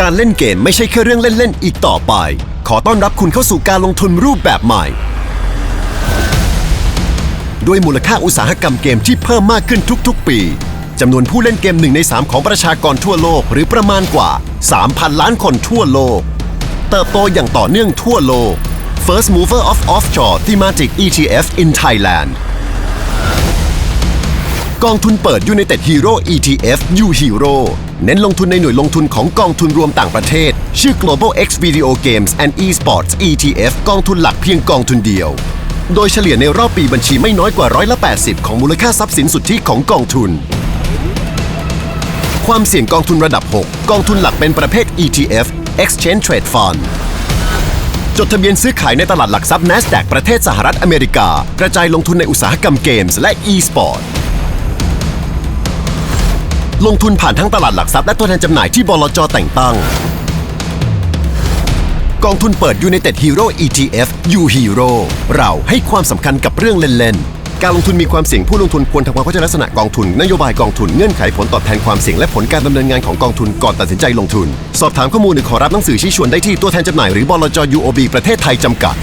การเล่นเกมไม่ใช่แค่เรื่องเล่นๆอีกต่อไป ขอต้อนรับคุณเข้าสู่การลงทุนรูปแบบใหม่ ด้วยมูลค่าอุตสาหกรรมเกมที่เพิ่มมากขึ้นทุกๆ ปีจำนวนผู้เล่นเกมหนึ่งใน 3 ของประชากรทั่วโลกหรือประมาณกว่า 3,000 ล้านคนทั่วโลก เติบโตอย่างต่อเนื่องทั่วโลก First Mover of Offshore Thematic ETF in Thailand กองทุนเปิด United Hero ETF U Hero เน้นลงทุนในหน่วยลงทุนของกองทุนรวมต่างประเทศ ชื่อ Global X Video Games and Esports ETF กองทุนหลักเพียงกองทุนเดียว โดยเฉลี่ยในรอบปีบัญชีไม่น้อยกว่าร้อยละ80 ของมูลค่าทรัพย์สินสุทธิของกองทุน ความเสี่ยงกองทุนระดับ 6 กองทุนหลักเป็นประเภท ETF Exchange Trade Fund จดทะเบียนซื้อขายในตลาดหลักทรัพย์ NASDAQ ประเทศสหรัฐอเมริกา กระจายลงทุนในอุตสาหกรรมเกมส์และ e-sport ลงทุนผ่านทั้งตลาดหลักทรัพย์และตัวแทนจำหน่ายที่บลจแต่งตั้ง กองทุนเปิด United Hero ETF U Hero เราให้ความสำคัญกับเรื่องเล่นๆการลงทุนมีความเสี่ยงผู้ลงทุนควรทำความเข้าใจลักษณะกองทุน นโยบายกองทุนเงื่อนไขผลตอบแทนความเสี่ยงและผลการดำเนินงานของกองทุนก่อนตัดสินใจลงทุน สอบถามข้อมูลหรือขอรับหนังสือชี้ชวนได้ที่ตัวแทนจำหน่ายหรือบลจ UOB ประเทศไทยจำกัด